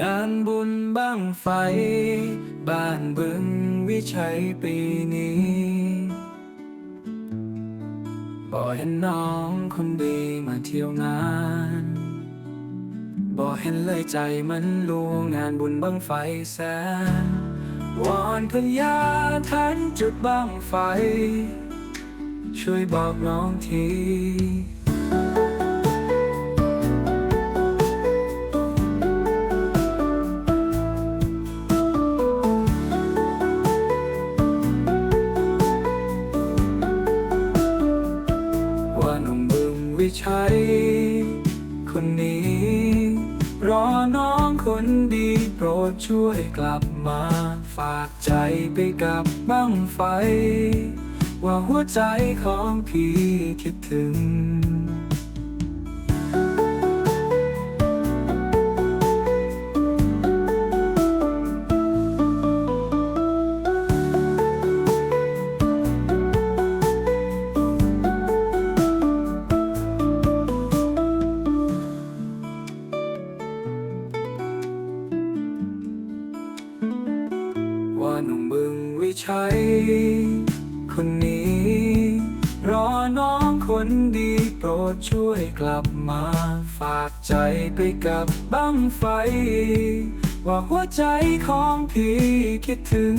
งานบุญบ้างไฟ บ้านบึงวิชัยปีนี้ บ่เห็นน้องคนดีมาเที่ยวงาน บ่เห็นเลยใจมันลูงงานบุญบังไฟแสนวอนพญาท่านจุดบังไฟ ช่วยบอกน้องที ชัยคนนี้ รอน้องคนดีโปรดช่วยกลับมา ฝากใจไปกับบ้างไฟ ว่าหัวใจของพี่คิดถึง หนุ่มบึงวิชัย คนนี้ รอน้องคนดีโปรดช่วยกลับมา ฝากใจไปกับบั้งไฟ ว่าหัวใจของพี่คิดถึง